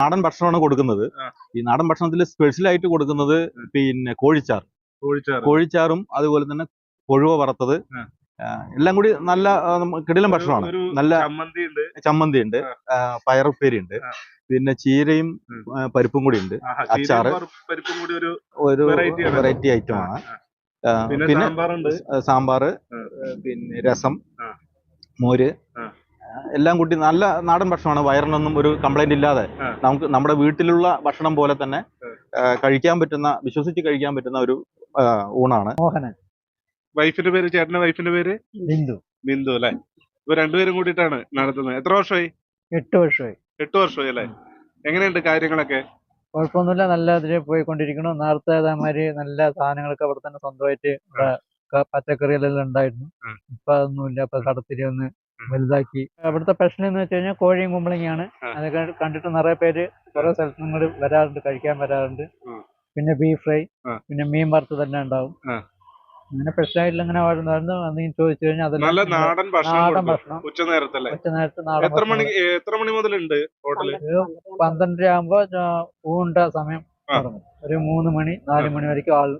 നാടൻ ഭക്ഷണമാണ് കൊടുക്കുന്നത്. ഈ നാടൻ ഭക്ഷണത്തിൽ സ്പെഷ്യൽ ആയിട്ട് കൊടുക്കുന്നത് പിന്നെ കോഴിച്ചാർ കോഴിച്ചാറ്. അതുപോലെ തന്നെ കൊഴുവ വറുത്തത്. എല്ലാം കൂടി നല്ല കിടിലം ഭക്ഷണമാണ്. നല്ല ചമ്മന്തി ഉണ്ട് പയർ ഉപ്പേരി പയറുപ്പേരി ഉണ്ട് പിന്നെ ചീരയും പരിപ്പും കൂടി ഉണ്ട്. അച്ചാറ്. ഒരു. വെറൈറ്റി ഐറ്റം ആണ്. പിന്നെ സാമ്പാറ് പിന്നെ രസം മോര്. എല്ലാം കൂട്ടി നല്ല നാടൻ ഭക്ഷണമാണ്. വയറിനൊന്നും ഒരു കംപ്ലൈന്റ് ഇല്ലാതെ നമുക്ക് നമ്മുടെ വീട്ടിലുള്ള ഭക്ഷണം പോലെ തന്നെ കഴിക്കാൻ പറ്റുന്ന വിശ്വസിച്ച് കഴിക്കാൻ പറ്റുന്ന ഒരു ഊണാണ്. മോഹനൻ. വൈഫിന്റെ പേര് ചേട്ടന്റെ വൈഫിന്റെ പേര്? ബിന്ദു. ബിന്ദു അല്ലെ? ഇപ്പൊ രണ്ടുപേരും കൂടിയിട്ടാണ് നടത്തുന്നത്. എത്ര വർഷമായി? എട്ട് വർഷമായി. എട്ട് വർഷമായി അല്ലെ? എങ്ങനെയുണ്ട് കാര്യങ്ങളൊക്കെ? കുഴപ്പമൊന്നുമില്ല. നല്ല ഇതിൽ പോയിക്കൊണ്ടിരിക്കണം നേരത്തെ അതേമാതിരി നല്ല സാധനങ്ങളൊക്കെ അവിടെ തന്നെ സ്വന്തമായിട്ട് പച്ചക്കറികളെല്ലാം ഉണ്ടായിരുന്നു. ഇപ്പൊ അതൊന്നുമില്ല. ഇപ്പൊ കടത്തിരി ഒന്ന്. വലുതാക്കി. അവിടുത്തെ പ്രശ്നം എന്ന് വെച്ച് കഴിഞ്ഞാൽ കോഴിയും കുമ്പളങ്ങിയാണ്. അതൊക്കെ കണ്ടിട്ട് നിറയെ പേര് കുറെ സ്ഥലത്ത് നിന്ന് വരാറുണ്ട് കഴിക്കാൻ വരാറുണ്ട്. പിന്നെ ബീഫ് ഫ്രൈ പിന്നെ മീൻ വറുത്ത് തന്നെ ഉണ്ടാവും. അങ്ങനെ അങ്ങനെ പ്രശ്നമായിട്ടില്ല ഇങ്ങനെ വരുന്നു എന്തെങ്കിലും ചോദിച്ചു കഴിഞ്ഞാൽ നല്ല നാടൻ ഭക്ഷണം. ഭക്ഷണം. ഉച്ച നേരത്തല്ലേ? ഉച്ച നേരത്ത് നാടൻ എത്ര മണി എത്ര മണി മുതലുണ്ട് ഹോട്ടൽ? ഒരു പന്ത്രണ്ടര ആകുമ്പോ ഊണ്ട സമയം ഒരു മൂന്ന് മണി നാല് മണി വരയ്ക്കും ആൾ.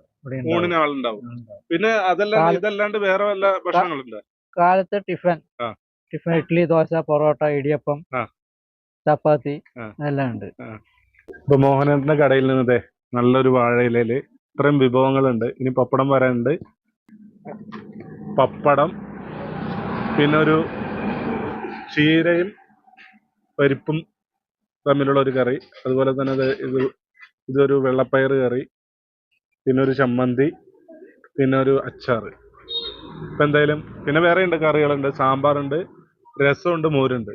ഊണിന് ആളുണ്ടാവും. പിന്നെ അതെല്ലാം ഇതല്ലാണ്ട് വേറെ വല്ല ഭക്ഷണങ്ങളുണ്ട്? കാലത്ത് ടിഫൻ. ടിഫൻ ഇഡ്ഡലി ദോശ പൊറോട്ട ഇടിയപ്പം ആ. ചപ്പാത്തി ആ. എല്ലാം ഉണ്ട്. ഇപ്പൊ മോഹനന്റെ കടയിൽ നിന്നതെ നല്ലൊരു വാഴയിലയിൽ ഇത്രയും വിഭവങ്ങളുണ്ട്. ഇനി പപ്പടം വരാനുണ്ട് പപ്പടം പിന്നെ ഒരു ചീരയും പരിപ്പും തമ്മിലുള്ള ഒരു കറി. അതുപോലെ തന്നെ ഇത് ഇത് ഇതൊരു വെള്ളപ്പയർ കറി പിന്നെ ഒരു ചമ്മന്തി പിന്നെ ഒരു അച്ചാറ്. ഇപ്പൊ എന്തായാലും പിന്നെ വേറെ ഉണ്ട് കറികളുണ്ട്. സാമ്പാറുണ്ട്. രസമുണ്ട് മോരുണ്ട്.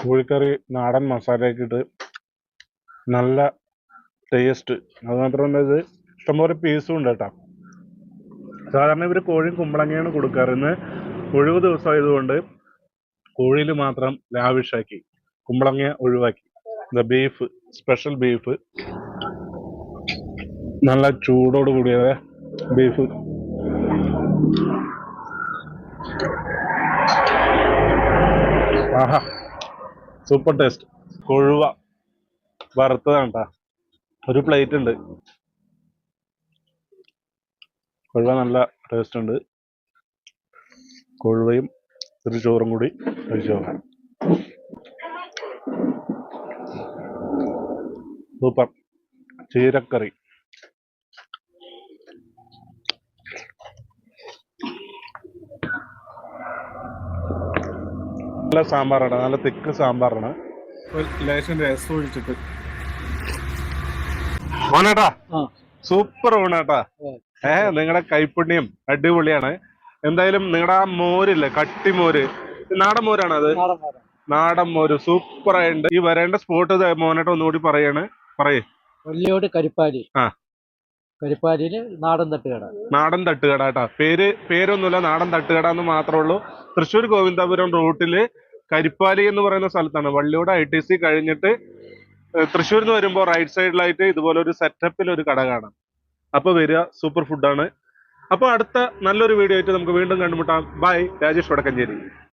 കോഴിക്കറി നാടൻ മസാലയൊക്കെ ഇട്ട് നല്ല ടേസ്റ്റ് അത് മാത്രമല്ല ഇത് ഇഷ്ടംപോലെ പീസും ഉണ്ട് കേട്ടോ. സാധാരണ ഇവർ കോഴിയും കുമ്പളങ്ങയാണ് കൊടുക്കാറ്. ഇന്ന് ഒഴിവ് ദിവസം ആയതുകൊണ്ട് കോഴിയിൽ മാത്രം ലാവിഷാക്കി കുമ്പളങ്ങ ഒഴിവാക്കി. ബീഫ് സ്പെഷ്യൽ ബീഫ് നല്ല ചൂടോട് കൂടിയത് ബീഫ് ആഹാ. സൂപ്പർ ടേസ്റ്റ് കൊഴുവ. വറുത്തതാണ് കേട്ടോ ഒരു പ്ലേറ്റ് ഉണ്ട്. കൊഴുവ നല്ല ടേസ്റ്റ് ഉണ്ട്. കൊഴുവയും ഒരു ചോറും കൂടി കഴിച്ചു നോക്കാം. സൂപ്പർ ചീരക്കറി. നല്ല സാമ്പാറാണ്. നല്ല തിക്ക് സാമ്പാറാണ്. ലേശം രസം ഒഴിച്ചിട്ട്. ഓണേട്ടാ. സൂപ്പർ ഓണേട്ടാ ഏഹ് ഏ നിങ്ങളുടെ കൈപ്പുണ്യം അടിപൊളിയാണ്. എന്തായാലും നിങ്ങളുടെ ആ മോരില്ലേ കട്ടിമോര് നാടൻ മോരാണ് അത്? നാടൻ മോര്. സൂപ്പർ ആയിട്ടുണ്ട് ഈ വരേണ്ട സ്പോട്ട് മോനേട്ട ഒന്നുകൂടി പറയാണ്. പറയേ. വല്യോട് കരിപ്പാലി. ആ. കരിപ്പാലിയിൽ നാടൻ തട്ടുകട. നാടൻ തട്ടുകട കേട്ടാ. പേര് പേരൊന്നുമില്ല നാടൻ തട്ടുകട എന്ന് മാത്രമേ ഉള്ളൂ. തൃശ്ശൂർ ഗോവിന്ദപുരം റൂട്ടിൽ കരിപ്പാലി എന്ന് പറയുന്ന സ്ഥലത്താണ്. വള്ളിയോട് ഐ ടി സി കഴിഞ്ഞിട്ട് തൃശ്ശൂരിൽ നിന്ന് വരുമ്പോൾ റൈറ്റ് സൈഡിലായിട്ട് ഇതുപോലെ ഒരു സെറ്റപ്പിൽ ഒരു കട കാണാം. അപ്പൊ വരിക സൂപ്പർ ഫുഡാണ് അപ്പൊ അടുത്ത നല്ലൊരു വീഡിയോ ആയിട്ട് നമുക്ക് വീണ്ടും കണ്ടുമുട്ടാം. ബൈ രാജേഷ് വടക്കഞ്ചേരി.